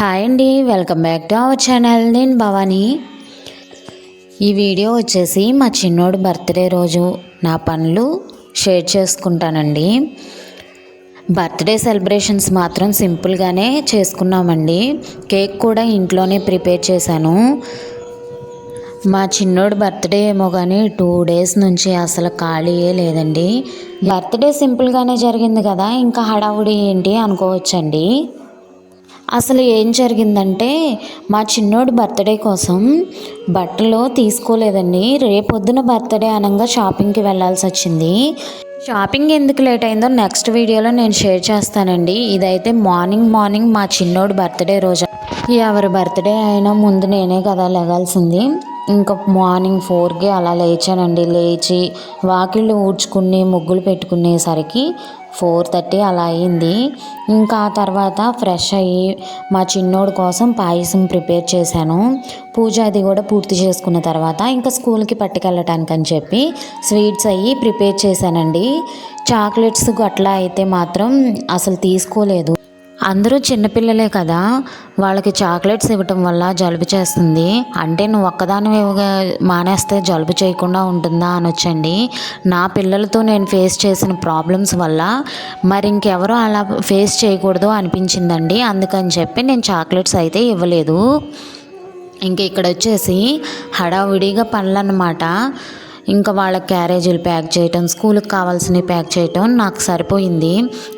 Hi అండి welcome back to our channel. నేను భవానీ. ఈ వీడియో వచ్చేసి మా చిన్నోడు బర్త్డే రోజు నా పనులు షేర్ చేసుకుంటానండి. బర్త్డే సెలబ్రేషన్స్ మాత్రం సింపుల్గానే చేసుకున్నామండి. కేక్ కూడా ఇంట్లోనే ప్రిపేర్ చేశాను. మా చిన్నోడు బర్త్డే ఏమో కానీ టూ డేస్ నుంచి అసలు ఖాళీయే లేదండి. బర్త్డే సింపుల్గానే జరిగింది కదా ఇంకా హడావుడి ఏంటి అనుకోవచ్చండి. అసలు ఏం జరిగిందంటే మా చిన్నోడు బర్త్డే కోసం బట్టలు తీసుకోలేదండి. రేపొద్దున బర్త్డే అనగా షాపింగ్కి వెళ్ళాల్సి వచ్చింది. షాపింగ్ ఎందుకు లేట్ అయిందో నెక్స్ట్ వీడియోలో నేను షేర్ చేస్తానండి. ఇదైతే మార్నింగ్ మార్నింగ్ మా చిన్నోడు బర్త్డే రోజు. ఎవరి బర్త్డే అయినా ముందు నేనే కదా లెగాల్సింది. ఇంకా మార్నింగ్ ఫోర్కి అలా లేచానండి. లేచి వాకిళ్ళు ఊడ్చుకుని ముగ్గులు పెట్టుకునేసరికి ఫోర్ థర్టీ అలా అయింది. ఇంకా ఆ తర్వాత ఫ్రెష్ అయ్యి మా చిన్నోడు కోసం పాయసం ప్రిపేర్ చేశాను. పూజ అది కూడా పూర్తి చేసుకున్న తర్వాత ఇంకా స్కూల్కి పట్టుకెళ్ళటానికి అని చెప్పి స్వీట్స్ అయ్యి ప్రిపేర్ చేశానండి. చాక్లెట్స్ అట్లా అయితే మాత్రం అసలు తీసుకోలేదు. అందరూ చిన్నపిల్లలే కదా వాళ్ళకి చాక్లెట్స్ ఇవ్వటం వల్ల జలుబు చేస్తుంది. అంటే నువ్వు ఒక్కదాని మానేస్తే జలుబు చేయకుండా ఉంటుందా అనొచ్చండి. నా పిల్లలతో నేను ఫేస్ చేసిన ప్రాబ్లమ్స్ వల్ల మరి ఇంకెవరో అలా ఫేస్ చేయకూడదు అనిపించిందండి. అందుకని చెప్పి నేను చాక్లెట్స్ అయితే ఇవ్వలేదు. ఇంక ఇక్కడ వచ్చేసి హడావుడిగా పనులు అన్నమాట ఇంకా వాళ్ళ క్యారేజీలు ప్యాక్ చేయటం స్కూల్కి కావాల్సినవి ప్యాక్ చేయటం నాకు సరిపోయింది.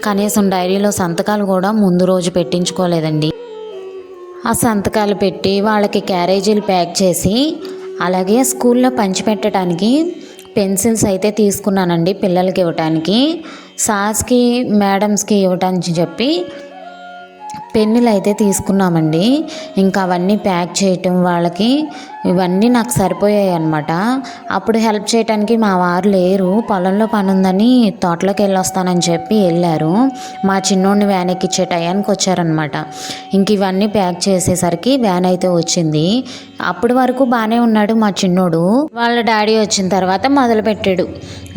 కనీసం డైరీలో సంతకాలు కూడా ముందు రోజు పెట్టించుకోలేదండి. ఆ సంతకాలు పెట్టి వాళ్ళకి క్యారేజీలు ప్యాక్ చేసి అలాగే స్కూల్లో పంచిపెట్టడానికి పెన్సిల్స్ అయితే తీసుకున్నానండి పిల్లలకి ఇవ్వటానికి. సార్స్కి మేడమ్స్కి ఇవ్వటానికి చెప్పి పెన్నులు అయితే తీసుకున్నామండి. ఇంకా అవన్నీ ప్యాక్ చేయటం వాళ్ళకి ఇవన్నీ నాకు సరిపోయాయి అనమాట అప్పుడు హెల్ప్ చేయడానికి మా వారు లేరు. పొలంలో పని ఉందని తోటలోకి వెళ్ళొస్తానని చెప్పి వెళ్ళారు. మా చిన్నోడిని వ్యాన్ ఎక్కిచ్చే టయానికి వచ్చారనమాట ఇంక ఇవన్నీ ప్యాక్ చేసేసరికి వ్యాన్ అయితే వచ్చింది. అప్పటి వరకు బాగానే ఉన్నాడు మా చిన్నోడు. వాళ్ళ డాడీ వచ్చిన తర్వాత మొదలుపెట్టాడు.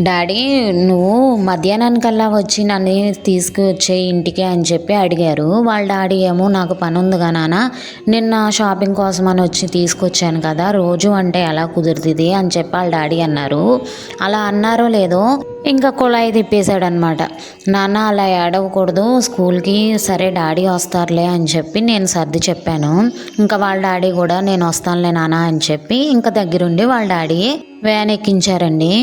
డాడీ నువ్వు మధ్యాహ్నానికల్లా వచ్చి నన్ను తీసుకువచ్చే ఇంటికి అని చెప్పి అడిగారు. వాళ్ళ డాడీ ఏమో నాకు పని ఉందిగా నాన్న. నిన్న షాపింగ్ కోసం అని వచ్చి తీసుకొచ్చాను కదా కదా రోజు అంటే ఎలా కుదురుతుంది అని చెప్పి వాళ్ళ డాడీ అన్నారు. అలా అన్నారో లేదో ఇంకా కుళాయి తిప్పేశాడు అనమాట నాన్న అలా ఏడవకూడదు స్కూల్కి సరే డాడీ వస్తారులే అని చెప్పి నేను సర్ది చెప్పాను. ఇంకా వాళ్ళ డాడీ కూడా నేను వస్తానులే నాన్న అని చెప్పి ఇంకా దగ్గరుండి వాళ్ళ డాడీ వ్యాన్ ఎక్కించారండి.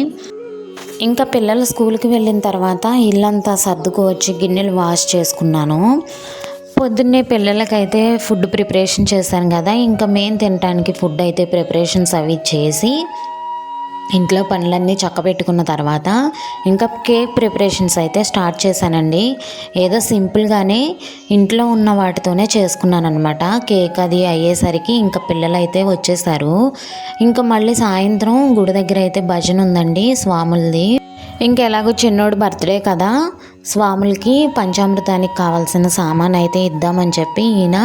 ఇంకా పిల్లలు స్కూల్కి వెళ్ళిన తర్వాత ఇల్లంతా సర్దుకు వచ్చి గిన్నెలు వాష్ చేసుకున్నాను. పొద్దున్నే పిల్లలకైతే ఫుడ్ ప్రిపరేషన్ చేశాను కదా ఇంకా మేము తినడానికి ఫుడ్ అయితే ప్రిపరేషన్స్ అవి చేసి ఇంట్లో పనులన్నీ చక్కబెట్టుకున్న తర్వాత ఇంకా కేక్ ప్రిపరేషన్స్ అయితే స్టార్ట్ చేశానండి. ఏదో సింపుల్గానే ఇంట్లో ఉన్న వాటితోనే చేసుకున్నాను అనమాట కేక్ అది అయ్యేసరికి ఇంకా పిల్లలు అయితే వచ్చేసారు. ఇంకా మళ్ళీ సాయంత్రం గుడి దగ్గర అయితే భజన ఉందండి స్వాములది. ఇంకెలాగో చిన్నోడు బర్త్డే కదా. స్వాములకి పంచామృతానికి కావాల్సిన సామాన్ అయితే ఇద్దామని చెప్పి ఈయన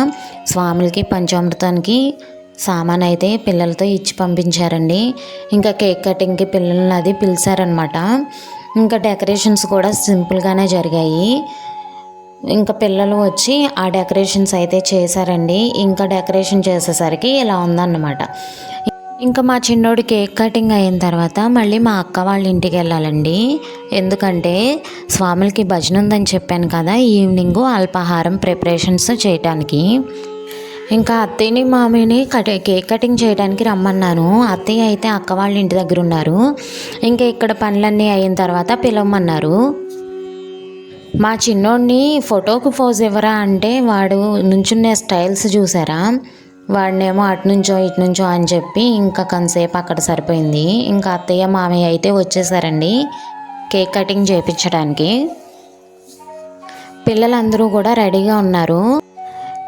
స్వాములకి పంచామృతానికి సామాన్ అయితే పిల్లలతో ఇచ్చి పంపించారండి. ఇంకా కేక్ కటింగ్కి పిల్లల్ని అది పిలిచారనమాట ఇంకా డెకరేషన్స్ కూడా సింపుల్గానే జరిగాయి. ఇంకా పిల్లలు వచ్చి ఆ డెకరేషన్స్ అయితే చేశారండి. ఇంకా డెకరేషన్ చేసేసరికి ఇలా ఉందన్నమాట. ఇంకా మా చిన్నోడి కేక్ కటింగ్ అయిన తర్వాత మళ్ళీ మా అక్క వాళ్ళ ఇంటికి వెళ్ళాలండి. ఎందుకంటే స్వాములకి భజన ఉందని చెప్పాను కదా ఈవినింగ్ అల్పాహారం ప్రిపరేషన్స్ చేయటానికి. ఇంకా అత్తయ్యని మామీని కట్ కేక్ కటింగ్ చేయడానికి రమ్మన్నాను. అత్తయ్య అయితే అక్క వాళ్ళ ఇంటి దగ్గర ఉన్నారు. ఇంకా ఇక్కడ పనులన్నీ అయిన తర్వాత పిలవమన్నారు. మా చిన్నోడిని ఫోటోకు పోజ్ ఇవ్వరా అంటే వాడు నుంచునే స్టైల్స్ చూసారా? వాడినేమో అటు నుంచో ఇటు నుంచో అని చెప్పి ఇంకా కొంతసేపు అక్కడ సరిపోయింది. ఇంకా అత్తయ్య మామయ్య అయితే వచ్చేసారండి కేక్ కటింగ్ చేయించడానికి పిల్లలందరూ కూడా రెడీగా ఉన్నారు.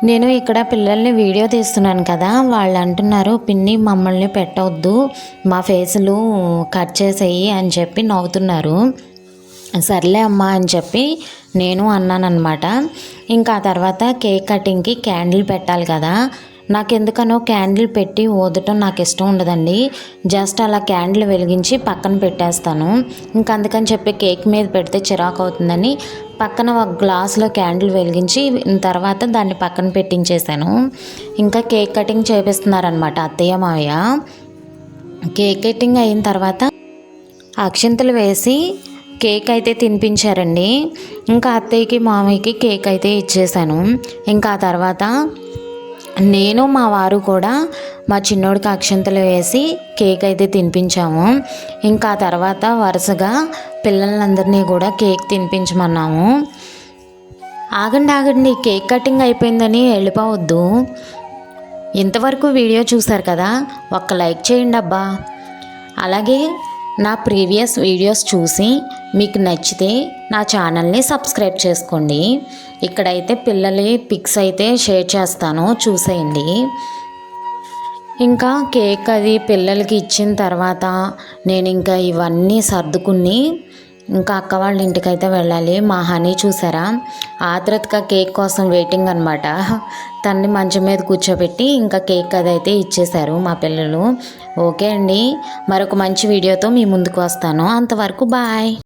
నేను ఇక్కడ పిల్లల్ని వీడియో తీస్తున్నాను కదా వాళ్ళు అంటున్నారు పిన్ని మమ్మల్ని పెట్టవద్దు మా ఫేసులు కట్ చేసేయి అని చెప్పి నవ్వుతున్నారు. సర్లే అమ్మా అని చెప్పి నేను అన్నానమాట ఇంకా ఆ తర్వాత కేక్ కటింగ్కి క్యాండిల్ పెట్టాలి కదా నాకెందుకనో క్యాండిల్ పెట్టి ఊదటం నాకు ఇష్టం ఉండదండి. జస్ట్ అలా క్యాండిల్ వెలిగించి పక్కన పెట్టేస్తాను. ఇంకా అందుకని చెప్పి కేక్ మీద పెడితే చిరాకు అవుతుందని పక్కన ఒక గ్లాస్లో క్యాండిల్ వెలిగించి తర్వాత దాన్ని పక్కన పెట్టించేసాను ఇంకా కేక్ కటింగ్ చేపిస్తున్నారనమాట అత్తయ్య మావయ్య. కేక్ కటింగ్ అయిన తర్వాత అక్షింతలు వేసి కేక్ అయితే తినిపించారండి. ఇంకా అత్తయ్యకి మామయ్యకి కేక్ అయితే ఇచ్చేసాను ఇంకా ఆ తర్వాత నేను మా వారు కూడా మా చిన్నోడికి అక్షంతలు వేసి కేక్ అయితే తినిపించాము. ఇంకా తర్వాత వరుసగా పిల్లలందరినీ కూడా కేక్ తినిపించమన్నాము. ఆగండి ఆగండి కేక్ కటింగ్ అయిపోయిందని వెళ్ళిపోవద్దు. ఇంతవరకు వీడియో చూశారు కదా ఒక్క లైక్ చేయండి అబ్బా. అలాగే నా ప్రీవియస్ వీడియోస్ చూసి మీకు నచ్చితే నా ఛానల్ని సబ్స్క్రైబ్ చేసుకోండి. ఇక్కడైతే పిల్లలి పిక్స్ అయితే షేర్ చేస్తాను చూసేయండి. ఇంకా కేక్ అది పిల్లలకి ఇచ్చిన తర్వాత నేను ఇంకా ఇవన్నీ సర్దుకుని ఇంకా అక్క వాళ్ళ ఇంటికి అయితే వెళ్ళాలి. మా హనీ చూసారా? ఆతృతగా కేక్ కోసం వెయిటింగ్ అనమాట తన్ని మంచం మీద కూర్చోబెట్టి ఇంకా కేక్ అది అయితే ఇచ్చేశారు మా పిల్లలు. ఓకే అండి. మరొక మంచి వీడియోతో మీ ముందుకు వస్తాను. అంతవరకు బాయ్.